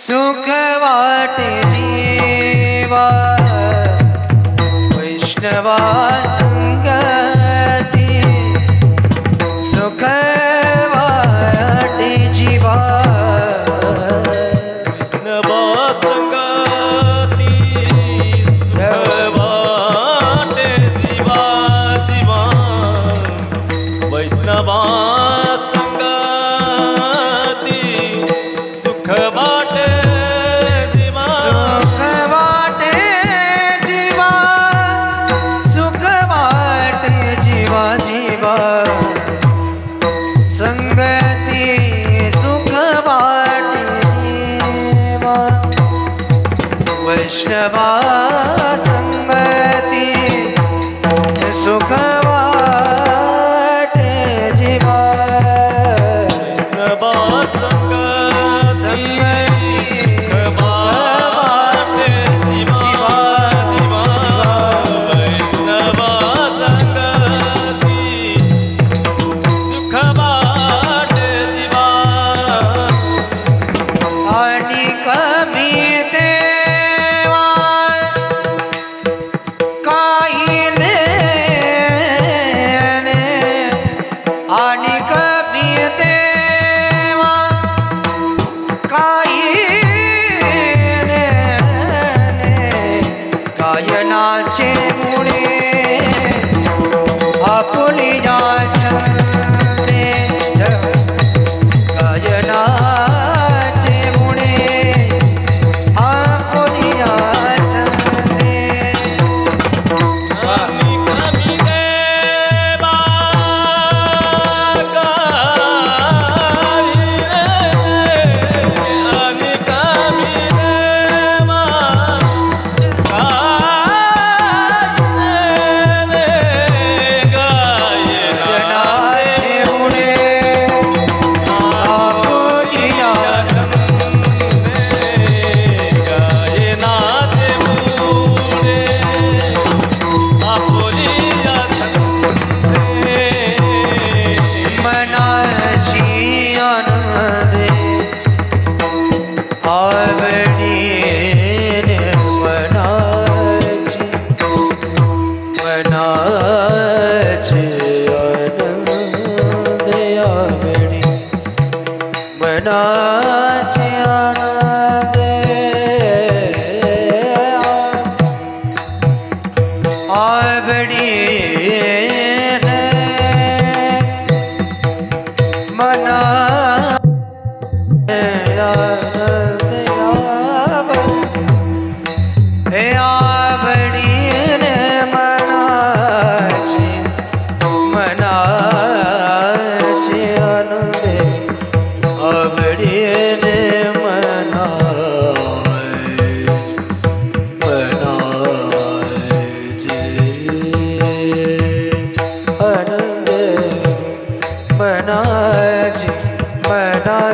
सुख वाटे जीवा Vaishnava Chết!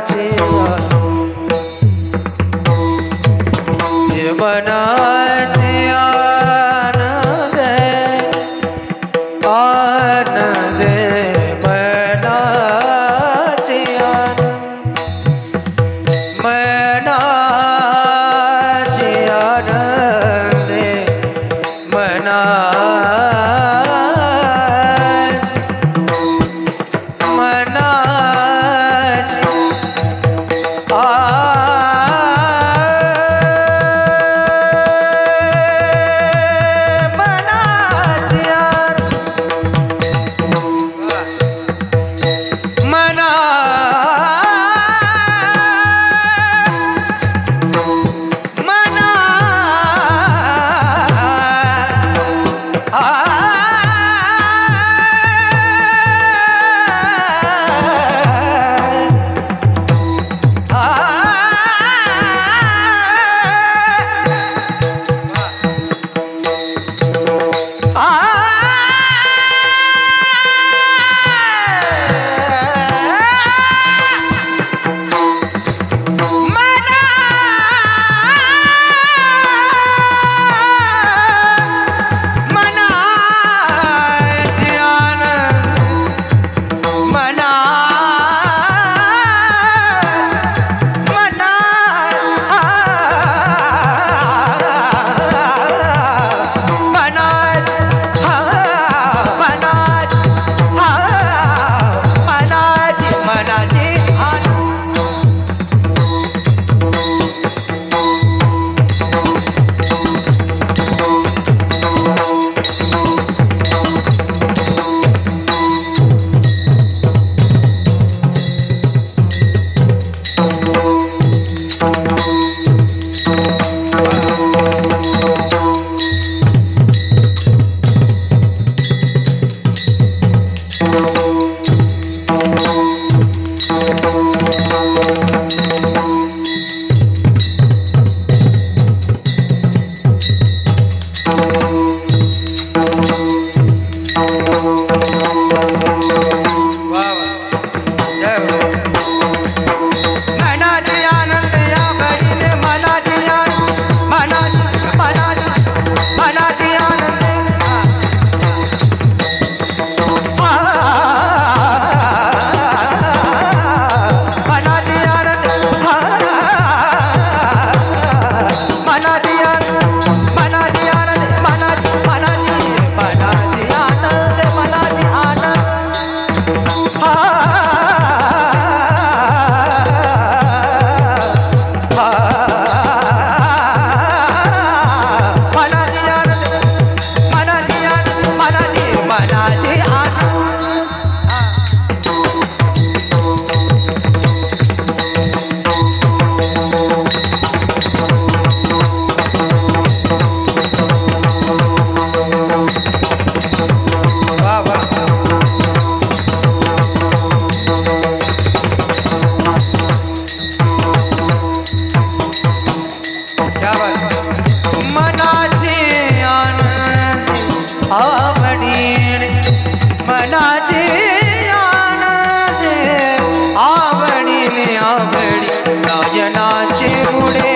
criteria. मनाचे आनंद आवडीने मनाचे आनंद आवडीने आवडी गायनाचे मुळे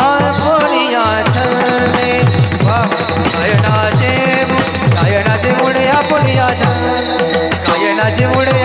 आपुलिया छंदे गायनाचे गायनाचे मुळे आपुलिया छंद गायनाचे मुळे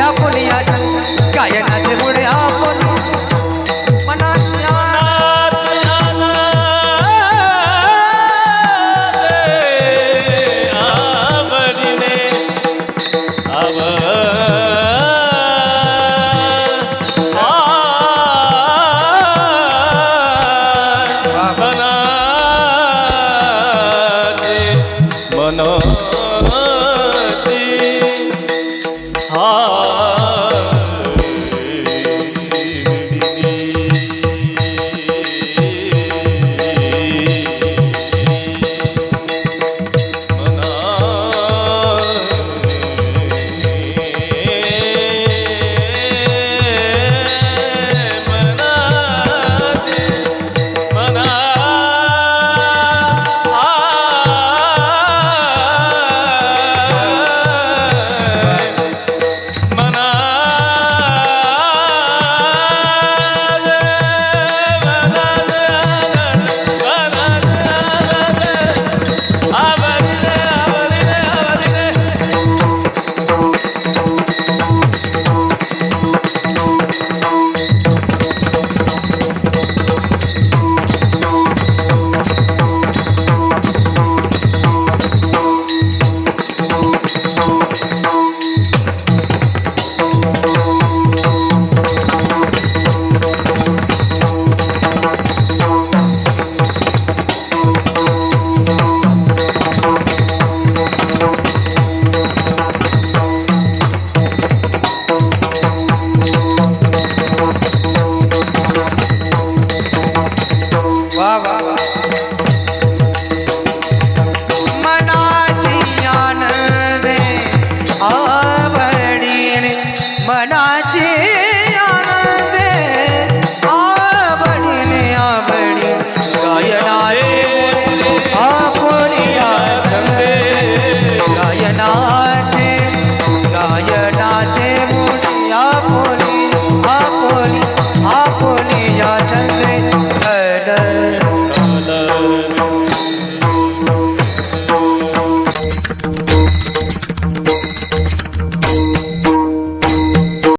heart.